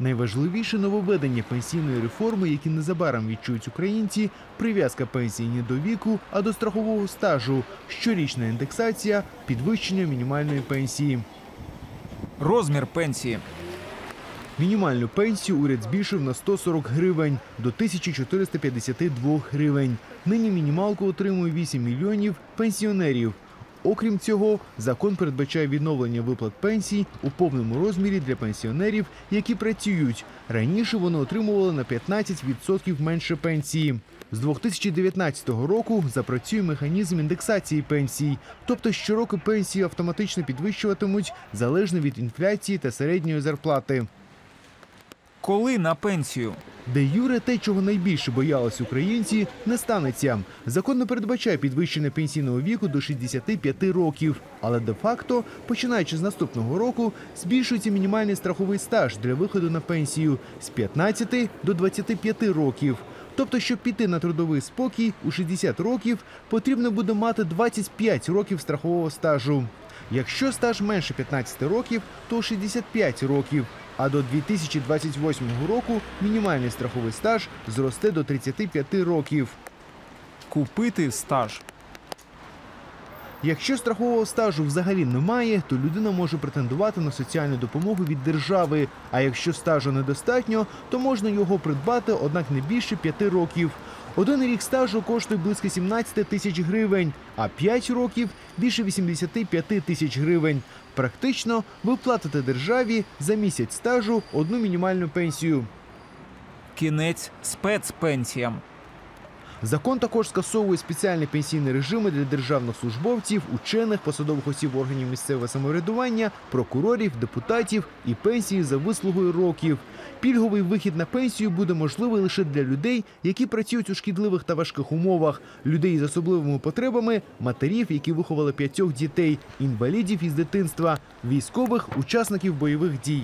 Найважливіше нововведення пенсійної реформи, які незабаром відчують українці, прив'язка пенсії не до віку, а до страхового стажу, щорічна індексація, підвищення мінімальної пенсії. Розмір пенсії. Мінімальну пенсію уряд збільшив на 140 гривень до 1452 гривень. Нині мінімалку отримує 8 мільйонів пенсіонерів. Окрім цього, закон передбачає відновлення виплат пенсій у повному розмірі для пенсіонерів, які працюють. Раніше вони отримували на 15% менше пенсії. З 2019 року запрацює механізм індексації пенсій, тобто щороку пенсії автоматично підвищуватимуть залежно від інфляції та середньої зарплати. Коли на пенсію? Де юре те, чого найбільше боялись українці, не станеться. Закон не передбачає підвищення пенсійного віку до 65 років, але де-факто, починаючи з наступного року, збільшується мінімальний страховий стаж для виходу на пенсію з 15 до 25 років. Тобто, щоб піти на трудовий спокій у 60 років, потрібно буде мати 25 років страхового стажу. Якщо стаж менше 15 років, то 65 років. А до 2028 року мінімальний страховий стаж зросте до 35 років. Купити стаж. Якщо страхового стажу взагалі немає, то людина може претендувати на соціальну допомогу від держави. А якщо стажу недостатньо, то можна його придбати, однак не більше 5 років. Один рік стажу коштує близько 17 тисяч гривень, а 5 років більше 85 тисяч гривень. Практично ви платите державі за місяць стажу одну мінімальну пенсію. Кінець спецпенсіям. Закон також скасовує спеціальні пенсійні режими для державних службовців, учених, посадових осіб органів місцевого самоврядування, прокурорів, депутатів і пенсії за вислугою років. Пільговий вихід на пенсію буде можливий лише для людей, які працюють у шкідливих та важких умовах, людей з особливими потребами, матерів, які виховали п'ятьох дітей, інвалідів із дитинства, військових, учасників бойових дій.